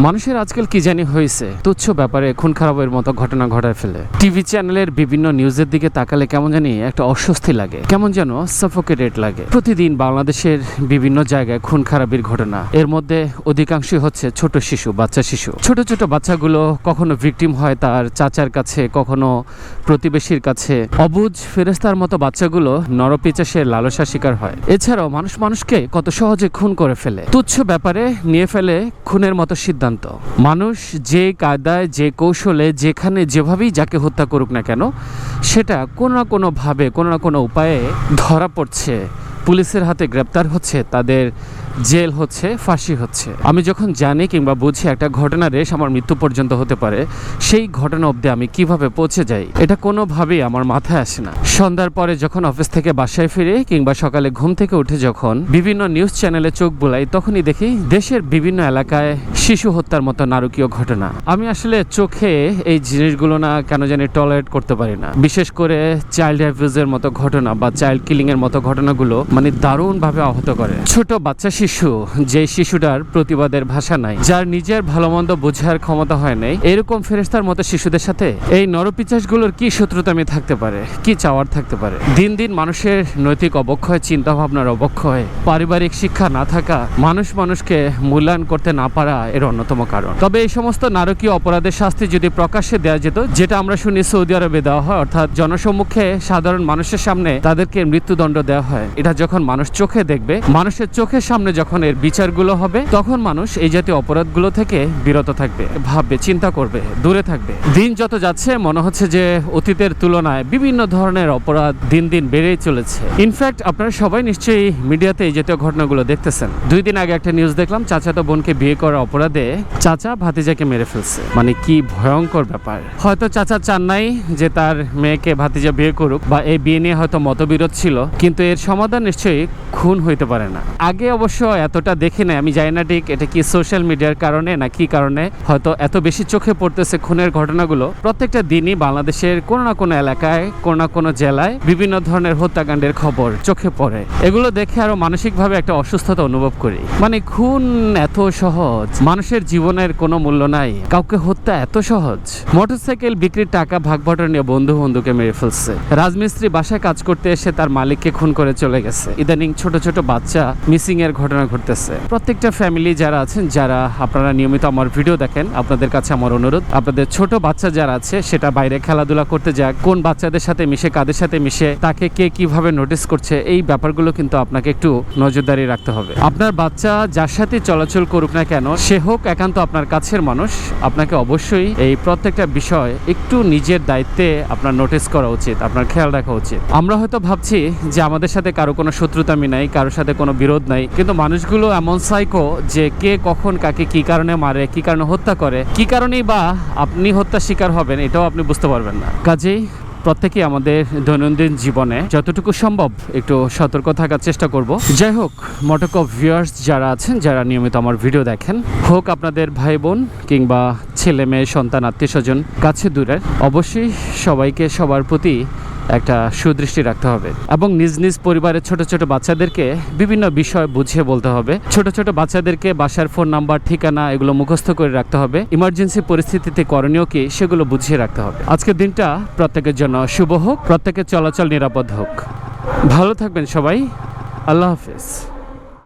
মানুষের আজকাল কি জানি হয়েছে? তুচ্ছ ব্যাপারে খুন খারাপের মতো ঘটনা ঘটায় ফেলে। টিভি চ্যানেলের বিভিন্ন নিউজের দিকে তাকালে কেমন জানি একটা অস্বস্তি লাগে। কেমন যেন সাফোকেটেড লাগে। প্রতিদিন বাংলাদেশের বিভিন্ন জায়গায় খুন খারাপির ঘটনা। এর মধ্যে অধিকাংশই হচ্ছে ছোট শিশু, বাচ্চা শিশু। ছোট ছোট বাচ্চাগুলো কখনো ভিকটিম হয় তার চাচার কাছে, কখনো প্রতিবেশীর কাছে। অবুজ ফেরেস্তার মতো বাচ্চাগুলো নরপিচাসের লালসা শিকার হয়। এছাড়াও মানুষ মানুষকে কত সহজে খুন করে ফেলে। তুচ্ছ ব্যাপারে নিয়ে ফেলে খুনের মতো সিদ্ধান্ত। মানুষ যে কায়দায়, যে কৌশলে, যেখানে যেভাবেই যাকে হত্যা করুক না কেন, সেটা কোনো না কোনোভাবে, কোনো না কোনো উপায়ে ধরা পড়ছে। পুলিশের হাতে গ্রেপ্তার হচ্ছে তাদের জেল হচ্ছে, ফাঁসি হচ্ছে। আমি যখন জানি কিংবা বুঝি একটা ঘটনা রেশ আমার মৃত্যু পর্যন্ত হতে পারে, সেই ঘটনা অবধি আমি কীভাবে পৌঁছে যাই, এটা কোনোভাবেই আমার মাথায় আসে না। সন্ধ্যার পরে যখন অফিস থেকে বাসায় ফিরে কিংবা সকালে ঘুম থেকে উঠে যখন বিভিন্ন নিউজ চ্যানেলে চোখ বুলাই, তখনই দেখি দেশের বিভিন্ন এলাকায় শিশু হত্যার মতো নারকীয় ঘটনা। আমি আসলে চোখে এই জিনিসগুলো না কেন জানি টলারেট করতে পারি না। বিশেষ করে চাইল্ড অ্যাবিউজের মতো ঘটনা বা চাইল্ড কিলিং এর মতো ঘটনাগুলো মানে দারুণভাবে আহত করে। ছোট বাচ্চা শিশু যে শিশুটার প্রতিবাদের ভাষা নাই, যার নিজের ভালো মন্দ বোঝার ক্ষমতা হয় নাই, এরকম ফেরেস্তার মতো শিশুদের সাথে এই নরপিচাসগুলোর কি শত্রুতামি থাকতে পারে, কি চাওয়ার থাকতে পারে? দিন দিন মানুষের নৈতিক অবক্ষয় চিন্তা ভাবনার অবক্ষয়, পারিবারিক শিক্ষা না থাকা, মানুষ মানুষকে মূল্যায়ন করতে না পারা এর অন্যতম কারণ। তবে এই সমস্ত নারকীয় অপরাধের শাস্তি যদি প্রকাশ্যে দেওয়া যেত, যেটা আমরা শুনি সৌদি আরবে দেওয়া হয়, অর্থাৎ জনসম্মুখে সাধারণ মানুষের সামনে তাদেরকে মৃত্যুদণ্ড দেওয়া হয়, এটা যখন মানুষ চোখে দেখবে, মানুষের চোখের সামনে যখন এর বিচারগুলো হবে, তখন মানুষ এই জাতীয় অপরাধগুলো থেকে বিরত থাকবে, ভাববে, চিন্তা করবে, দূরে থাকবে। দিন যত যাচ্ছে, মনে হচ্ছে যে অতীতের তুলনায় বিভিন্ন ধরনের অপরাধ দিন দিন বেড়েই চলেছে। ইনফ্যাক্ট আপনারা সবাই নিশ্চয়ই মিডিয়াতে এই জাতীয় ঘটনাগুলো দেখতেছেন। দুই দিন আগে একটা নিউজ দেখলাম, চাচাতো বোনকে বিয়ে করার অপরাধে চাচা ভাতিজাকে মেরে ফেলছে। মানে কি ভয়ঙ্কর ব্যাপার। হয়তো চাচা চান নাই যে তার মেয়েকে ভাতিজা বিয়ে করুক, বা এই বিয়ে নিয়ে হয়তো মতবিরোধ ছিল, কিন্তু এর সমাধান নিশ্চয়ই খুন হইতে পারে না। আগে অবশ্য এতটা দেখি না আমি জানি না ঠিক এটা কি সোশ্যাল মিডিয়ার কারণে না কি কারণে। হয়তো এত বেশি চোখে পড়তেছে খুনের ঘটনাগুলো। প্রত্যেকটা দিনই বাংলাদেশের কোনো না কোনো এলাকায়, কোনো না কোনো জেলায় বিভিন্ন ধরনের হত্যাকাণ্ডের খবর চোখে পড়ে। এগুলো দেখে আরও মানসিকভাবে একটা অসুস্থতা অনুভব করি। মানে খুন এত সহজ। মানুষের জীবনের কোনো মূল্য নাই। কাউকে হত্যা এত সহজ। মোটরসাইকেল বিক্রির টাকা ভাগ নিয়ে বন্ধু বন্ধুকে মেরে ফেলছে। রাজমিস্ত্রি বাসায় কাজ করতে এসে তার মালিককে খুন করে চলে গেছে। ইদানিং ছোট ছোট বাচ্চা মিসিং এর ঘটনা ঘটতেছে। প্রত্যেকটা ফ্যামিলি যারা আছেন, যারা আপনারা নিয়মিত আমার ভিডিও দেখেন, আপনাদের কাছে আমার অনুরোধ, আপনাদের ছোট বাচ্চা যারা আছে, সেটা বাইরে খেলাধুলা করতে যাক, কোন বাচ্চাদের সাথে মিশে, কাদের সাথে মিশে, তাকে কে কীভাবে নোটিস করছে, এই ব্যাপারগুলো কিন্তু আপনাকে একটু নজরদারি রাখতে হবে। আপনার বাচ্চা যার সাথে চলাচল করুক না কেন, সে হোক একান্ত আপনার কাছের মানুষ, আপনাকে অবশ্যই এই প্রত্যেকটা বিষয় একটু নিজের দায়িত্বে আপনার নোটিস করা উচিত, আপনার খেয়াল রাখা উচিত। আমরা হয়তো ভাবছি যে আমাদের সাথে কারও কোনো শত্রুতামি নাই, কারোর সাথে কোনো বিরোধ নাই, কিন্তু মানুষগুলো এমন সাইকো যে কে কখন কাকে কি কারণে মারে, কি কারণে হত্যা করে, কি কারণেই বা আপনি হত্যা শিকার হবেন, এটাও আপনি বুঝতে পারবেন না। কাজেই প্রত্যেকেই আমাদের দৈনন্দিন জীবনে যতটুকু সম্ভব একটু সতর্ক থাকার চেষ্টা করব। যাই হোক, মটক অফ ভিউয়ার্স যারা আছেন, যারা নিয়মিত আমার ভিডিও দেখেন, হোক আপনাদের ভাই বোন কিংবা ছেলে মেয়ে, সন্তান, আত্মীয় স্বজন, কাছে দূরের, অবশ্যই সবাইকে সবার প্রতি একটা সুদৃষ্টি রাখতে হবে এবং নিজ নিজ পরিবারের ছোট ছোট বাচ্চাদেরকে বিভিন্ন বিষয় বুঝিয়ে বলতে হবে। ছোট ছোট বাচ্চাদেরকে বাসার ফোন নাম্বার ঠিকানা এগুলো মুখস্থ করে রাখতে হবে। ইমার্জেন্সি পরিস্থিতিতে করণীয় কি সেগুলো বুঝিয়ে রাখতে হবে। আজকের দিনটা প্রত্যেকের জন্য শুভ হোক, প্রত্যেকের চলাচল নিরাপদ হোক। ভালো থাকবেন সবাই। আল্লাহ হাফেজ।